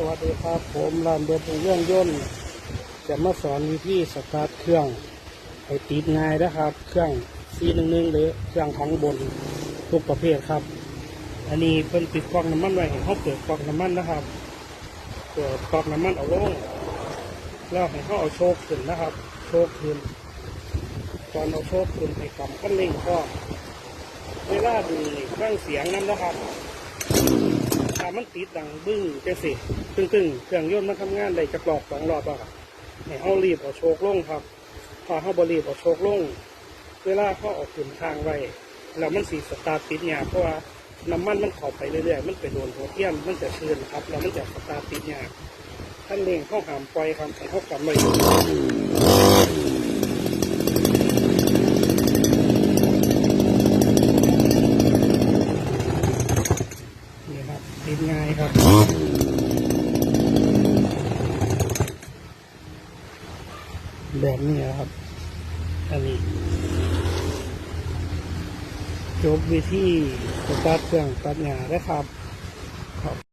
สวัสดีครับ ผมรามเบิร์ดเรื่องยนต์จะมาสอนวิธีสตาร์ทเครื่องให้ติดง่ายนะครับ เครื่อง C11 หรือเครื่องทั้งบนทุกประเภทครับ อันนี้เป็นปิดกล่องน้ำมันไว้ให้เขาเปิดกล่องน้ำมันนะครับ เปิดกล่องน้ำมันเอาลง แล้วให้เขาเอาโชคขึ้นนะครับ โชคขึ้นตอนเอาโชคขึ้นให้กำคันเร่งก็เวลาดูเครื่องเสียงนั้นนะครับ มันติดดังบึ้งจังสิตึงตึงๆเครื่องยนต์มันทำงานได้จักรอบสองรอบอะครับให้เฮารีบเอาโชคลงครับ พอเฮาบรีบเอาโชคลง เวลาเขาออกขึ้นทางไว้แล้วมันสีสตาร์ติดยากเพราะว่าน้ำมันมันข้าไปเรื่อยๆ มันไปโดนหัวเทียมมันจะเชื้นครับ แล้วมันจะสตาร์ติดยากท่านเร่งเข้าหามปล่อยครับให้เขากำไว้นี่ครับ ติดง่ายครับ แบบนี้ครับ อันนี้ จบวิธีตัดเครื่องตัดหญ้าได้ครับครับ